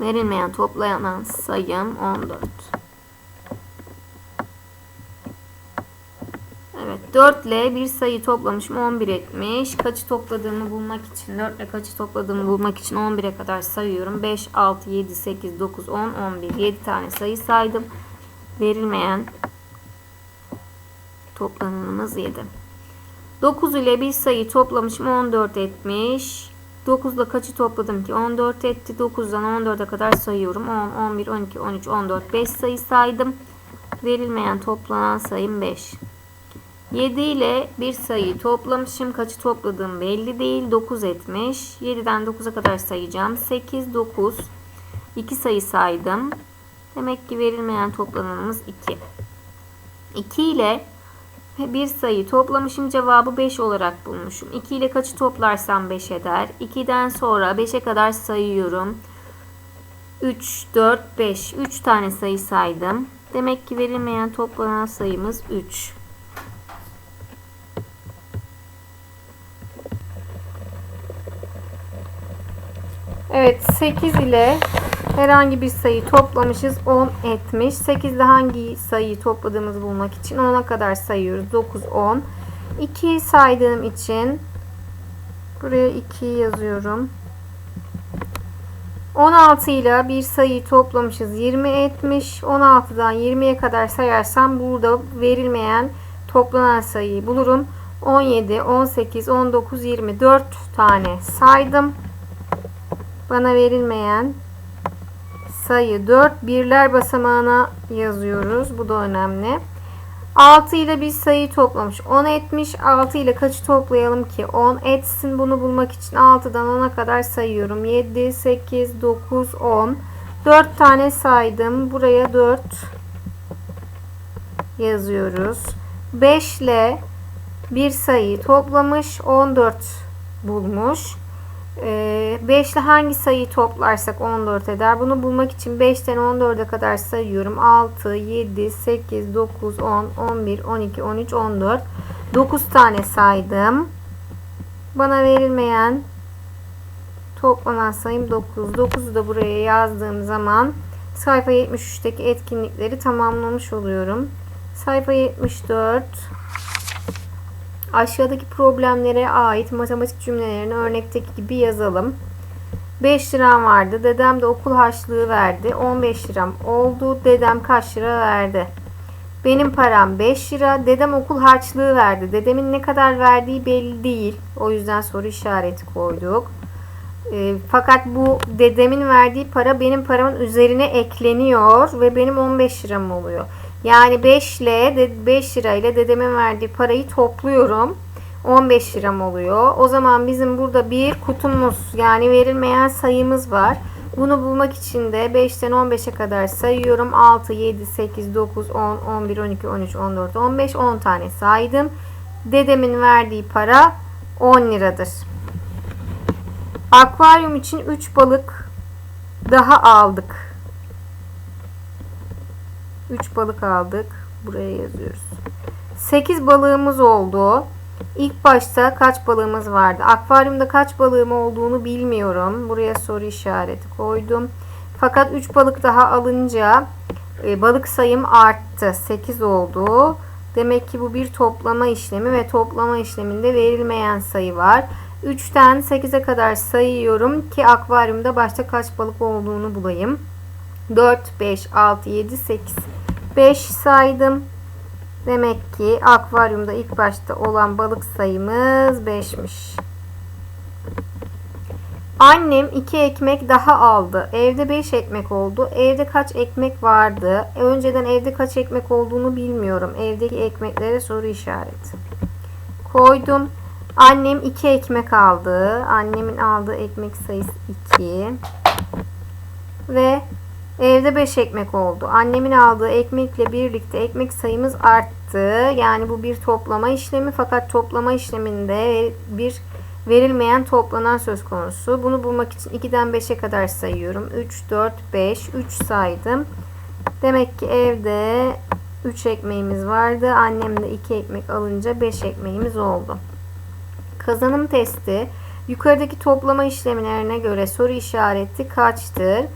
Verilmeyen toplanan sayım 14. Evet 4 ile bir sayı toplamışım 11 etmiş. Kaçı topladığımı bulmak için 4 ile kaçı topladığımı bulmak için 11'e kadar sayıyorum. 5, 6, 7, 8, 9, 10, 11. 7 tane sayı saydım. Verilmeyen toplananımız 7. 9 ile bir sayı toplamışım 14 etmiş. 9 ile kaçı topladım ki? 14 etti. 9'dan 14'e kadar sayıyorum. 10, 11, 12, 13, 14, 5 sayı saydım. Verilmeyen toplanan sayım 5. 7 ile bir sayıyı toplamışım. Kaçı topladığım belli değil. 9 etmiş. 7'den 9'a kadar sayacağım. 8, 9. 2 sayı saydım. Demek ki verilmeyen toplananımız 2. 2 ile bir sayı toplamışım. Cevabı 5 olarak bulmuşum. 2 ile kaçı toplarsam 5 eder. 2'den sonra 5'e kadar sayıyorum. 3, 4, 5. 3 tane sayı saydım. Demek ki verilmeyen toplanan sayımız 3. Evet 8 ile herhangi bir sayı toplamışız 10 etmiş. 8 ile hangi sayıyı topladığımızı bulmak için 10'a kadar sayıyoruz. 9, 10. 2'yi saydığım için buraya 2 yazıyorum. 16 ile bir sayıyı toplamışız 20 etmiş. 16'dan 20'ye kadar sayarsam burada verilmeyen toplanan sayıyı bulurum. 17, 18, 19, 24 tane saydım. Bana verilmeyen sayı 4 birler basamağına yazıyoruz. Bu da önemli. 6 ile bir sayı toplamış. 10 etmiş. 6 ile kaçı toplayalım ki? 10 etsin. Bunu bulmak için 6'dan 10'a kadar sayıyorum. 7, 8, 9, 10. 4 tane saydım. Buraya 4 yazıyoruz. 5 ile bir sayıyı toplamış. 14 bulmuş. 5 ile hangi sayıyı toplarsak 14 eder. Bunu bulmak için 5'ten 14'e kadar sayıyorum. 6, 7, 8, 9, 10, 11, 12, 13, 14. 9 tane saydım. Bana verilmeyen toplanan sayım 9. 9'u da buraya yazdığım zaman sayfa 73'teki etkinlikleri tamamlamış oluyorum. Sayfa 74 Aşağıdaki problemlere ait matematik cümlelerini örnekteki gibi yazalım. 5 liram vardı. Dedem de okul harçlığı verdi. 15 liram oldu. Dedem kaç lira verdi? Benim param 5 lira. Dedem okul harçlığı verdi. Dedemin ne kadar verdiği belli değil. O yüzden soru işareti koyduk. E, fakat bu dedemin verdiği para benim paramın üzerine ekleniyor ve benim 15 liram oluyor. Yani 5 ile 5 lira ile dedemin verdiği parayı topluyorum. 15 liram oluyor. O zaman bizim burada bir kutumuz yani verilmeyen sayımız var. Bunu bulmak için de 5'ten 15'e kadar sayıyorum. 6, 7, 8, 9, 10, 11, 12, 13, 14, 15, 10 tane saydım. Dedemin verdiği para 10 liradır. Akvaryum için 3 balık daha aldık. 3 balık aldık. Buraya yazıyoruz. 8 balığımız oldu. İlk başta kaç balığımız vardı? Akvaryumda kaç balığım olduğunu bilmiyorum. Buraya soru işareti koydum. Fakat 3 balık daha alınca e, balık sayım arttı. 8 oldu. Demek ki bu bir toplama işlemi ve toplama işleminde verilmeyen sayı var. 3'ten 8'e kadar sayıyorum ki akvaryumda başta kaç balık olduğunu bulayım. 4, 5, 6, 7, 8. 5 saydım. Demek ki akvaryumda ilk başta olan balık sayımız 5'miş. Annem 2 ekmek daha aldı. Evde 5 ekmek oldu. Evde kaç ekmek vardı? Önceden evde kaç ekmek olduğunu bilmiyorum. Evdeki ekmeklere soru işareti. Koydum. Annem 2 ekmek aldı. Annemin aldığı ekmek sayısı 2. Ve Evde 5 ekmek oldu. Annemin aldığı ekmekle birlikte ekmek sayımız arttı. Yani bu bir toplama işlemi fakat toplama işleminde bir verilmeyen toplanan söz konusu. Bunu bulmak için 2'den 5'e kadar sayıyorum. 3, 4, 5, 3 saydım. Demek ki evde 3 ekmeğimiz vardı. Annem de 2 ekmek alınca 5 ekmeğimiz oldu. Kazanım testi yukarıdaki toplama işlemlerine göre soru işareti kaçtır?